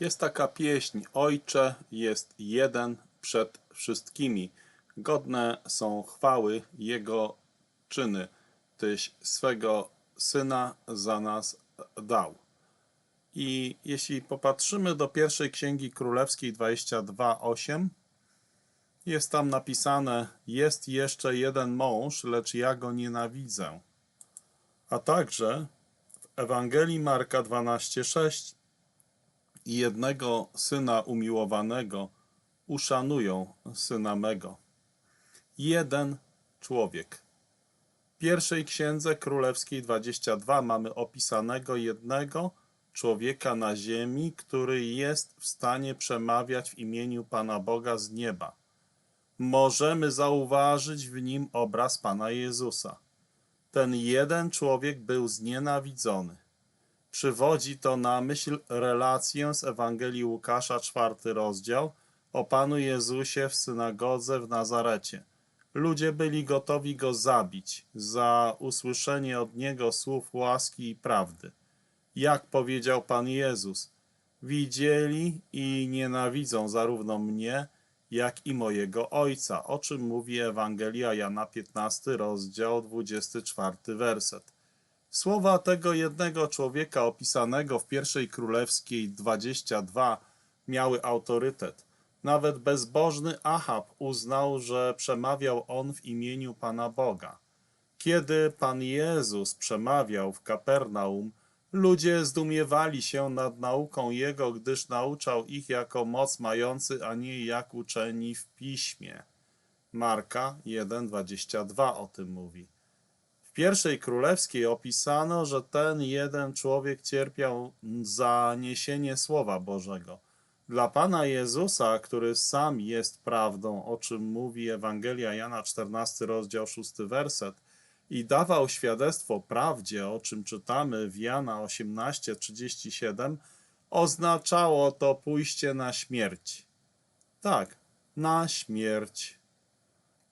Jest taka pieśń Ojcze jest jeden przed wszystkimi. Godne są chwały Jego czyny. Tyś swego Syna za nas dał. I jeśli popatrzymy do pierwszej Księgi Królewskiej 22:8, jest tam napisane: Jest jeszcze jeden mąż, lecz ja go nienawidzę. A także w Ewangelii Marka 12:6 i jednego syna umiłowanego uszanują syna mego. Jeden człowiek. W pierwszej księdze królewskiej 22 mamy opisanego jednego człowieka na ziemi, który jest w stanie przemawiać w imieniu Pana Boga z nieba. Możemy zauważyć w nim obraz Pana Jezusa. Ten jeden człowiek był znienawidzony. Przywodzi to na myśl relację z Ewangelii Łukasza, czwarty rozdział, o Panu Jezusie w synagodze w Nazarecie. Ludzie byli gotowi go zabić za usłyszenie od niego słów łaski i prawdy. Jak powiedział Pan Jezus: Widzieli i nienawidzą zarówno mnie, jak i mojego Ojca, o czym mówi Ewangelia Jana 15, rozdział 24, werset. Słowa tego jednego człowieka opisanego w pierwszej królewskiej 22 miały autorytet. Nawet bezbożny Ahab uznał, że przemawiał on w imieniu Pana Boga. Kiedy Pan Jezus przemawiał w Kapernaum, ludzie zdumiewali się nad nauką Jego, gdyż nauczał ich jako moc mający, a nie jak uczeni w piśmie. Marka 1,22 o tym mówi. Pierwszej królewskiej opisano, że ten jeden człowiek cierpiał za niesienie Słowa Bożego. Dla Pana Jezusa, który sam jest prawdą, o czym mówi Ewangelia Jana 14, rozdział 6, werset, i dawał świadectwo prawdzie, o czym czytamy w Jana 18, 37, oznaczało to pójście na śmierć. Tak, na śmierć.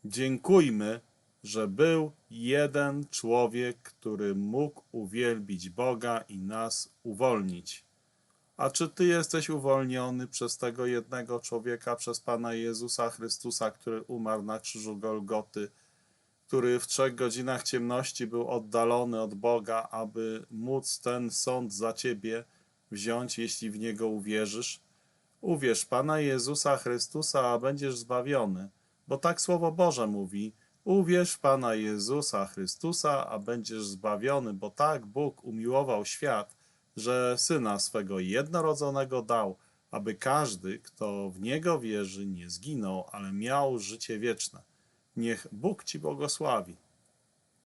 Dziękujmy, że był jeden człowiek, który mógł uwielbić Boga i nas uwolnić. A czy ty jesteś uwolniony przez tego jednego człowieka, przez Pana Jezusa Chrystusa, który umarł na krzyżu Golgoty, który w trzech godzinach ciemności był oddalony od Boga, aby móc ten sąd za ciebie wziąć, jeśli w niego uwierzysz? Uwierz Pana Jezusa Chrystusa, a będziesz zbawiony, bo tak Słowo Boże mówi. Uwierz Pana Jezusa Chrystusa, a będziesz zbawiony, bo tak Bóg umiłował świat, że Syna swego jednorodzonego dał, aby każdy, kto w Niego wierzy, nie zginął, ale miał życie wieczne. Niech Bóg Ci błogosławi.